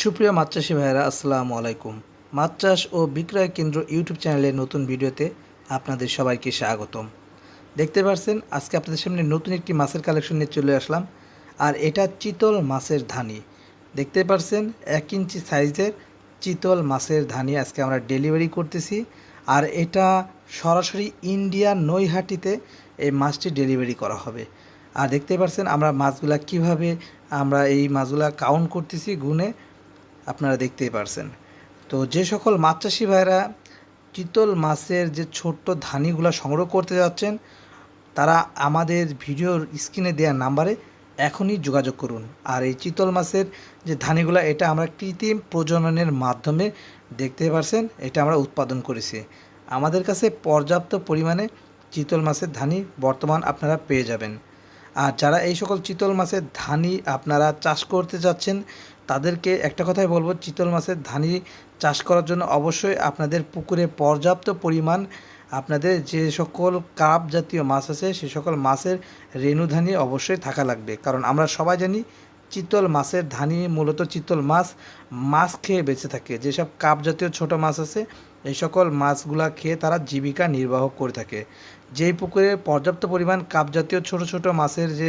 সুপ্রিয় মাছ চাষি ভাইয়েরা, আসসালামু আলাইকুম। মাছ চাষ ও বিক্রয় কেন্দ্র ইউটিউব চ্যানেলের নতুন ভিডিওতে আপনাদের সবাইকে স্বাগতম। দেখতে পাচ্ছেন আজকে আপনাদের সামনে নতুন একটি মাছের কালেকশন নিয়ে চলে আসলাম, আর এটা চিতল মাছের ধানি। দেখতে পাচ্ছেন এক ইঞ্চি সাইজের চিতল মাছের ধানি আজকে আমরা ডেলিভারি করতেছি, আর এটা সরাসরি ইন্ডিয়া নৈহাটিতে এই মাছটি ডেলিভারি করা হবে। আর দেখতে পাচ্ছেন আমরা মাছগুলা কীভাবে আমরা এই মাছগুলা কাউন্ট করতেছি গুনে আপনারা দেখতেই পারছেন। তো যে সকল মাছ চাষি ভাইরা চিতল মাছের যে ছোট্ট ধানিগুলো সংগ্রহ করতে যাচ্ছেন, তারা আমাদের ভিডিওর স্ক্রিনে দেওয়া নাম্বারে এখনই যোগাযোগ করুন। আর এই চিতল মাছের যে ধানিগুলো, এটা আমরা কৃত্রিম প্রজননের মাধ্যমে দেখতে পারছেন, এটা আমরা উৎপাদন করেছি। আমাদের কাছে পর্যাপ্ত পরিমাণে চিতল মাছের ধানি বর্তমান আপনারা পেয়ে যাবেন। আর যারা এই সকল চিতল মাছের ধানি আপনারা চাষ করতে যাচ্ছেন তাদেরকে একটা কথাই বলব, চিতল মাছের ধানি চাষ করার জন্য অবশ্যই আপনাদের পুকুরে পর্যাপ্ত পরিমাণ আপনাদের যে সকল কাপ জাতীয় মাছ আছে, সে সকল মাছের রেণুধানি অবশ্যই থাকা লাগবে। কারণ আমরা সবাই জানি চিতল মাছের ধানি মূলত চিতল মাছ মাছ খেয়ে বেঁচে থাকে। যেসব কাপ জাতীয় ছোট মাছ আছে, এই সকল মাছগুলা খেয়ে তারা জীবিকা নির্বাহ করে থাকে। যেই পুকুরে পর্যাপ্ত পরিমাণ কাপ জাতীয় ছোট ছোট মাছের যে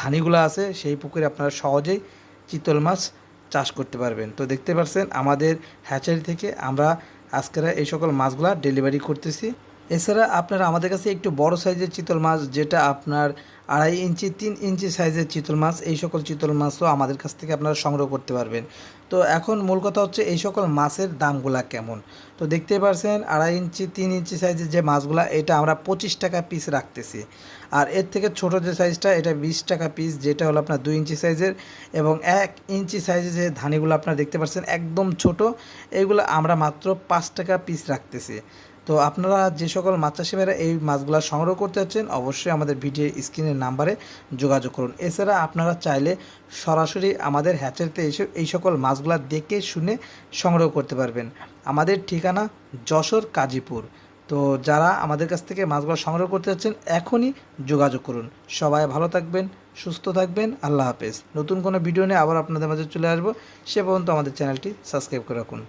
ধানিগুলো আছে, সেই পুকুরে আপনারা সহজেই চিতল মাছ চাষ করতে পারবেন। তো দেখতে পাচ্ছেন আমাদের হ্যাচারি থেকে আমরা আজকেরা এই সকল মাছগুলা ডেলিভারি করতেছি। এছাড়া আপনারা আমাদের কাছে একটু বড় সাইজের চিতল মাছ যেটা আপনার আড়াই ইঞ্চি, তিন ইঞ্চি সাইজের চিতল মাছ। এই সকল চিতল মাছও আমাদের কাছ থেকে আপনারা সংগ্রহ করতে পারবেন। তো এখন মূল কথা হচ্ছে এই সকল মাছের দামগুলা কেমন? তো দেখতে পাচ্ছেন আড়াই ইঞ্চি, তিন ইঞ্চি সাইজের যে মাছগুলা, এটা আমরা পঁচিশ টাকা পিস রাখতেছি। আর এর থেকে ছোট যে সাইজটা, এটা বিশ টাকা পিস যেটা হলো আপনার দুই ইঞ্চি সাইজের এবং এক ইঞ্চি সাইজের যে ধানিগুলো আপনারা দেখতে পাচ্ছেন একদম ছোট, এগুলো আমরা মাত্র পাঁচ টাকা পিস রাখতেছি। তো আপনারা যে সকল মাছ চাষি ভাইরা এই মাছগুলো সংগ্রহ করতে যাচ্ছেন, অবশ্যই আমাদের ভিডিও স্ক্রিনের নাম্বারে যোগাযোগ করুন। এছাড়া আপনারা চাইলে সরাসরি আমাদের হ্যাচারিতে এসে এই সকল মাছগুলো দেখে শুনে সংগ্রহ করতে পারবেন। আমাদের ঠিকানা যশোর কাজীপুর। তো যারা আমাদের কাছ থেকে মাছগুলো সংগ্রহ করতে চাচ্ছেন এখনই যোগাযোগ করুন। সবাই ভালো থাকবেন, সুস্থ থাকবেন, আল্লাহ হাফেজ। নতুন কোনো ভিডিও নিয়ে আবার আপনাদের মাঝে চলে আসব। সে পর্যন্ত আমাদের চ্যানেলটি সাবস্ক্রাইব করে রাখুন।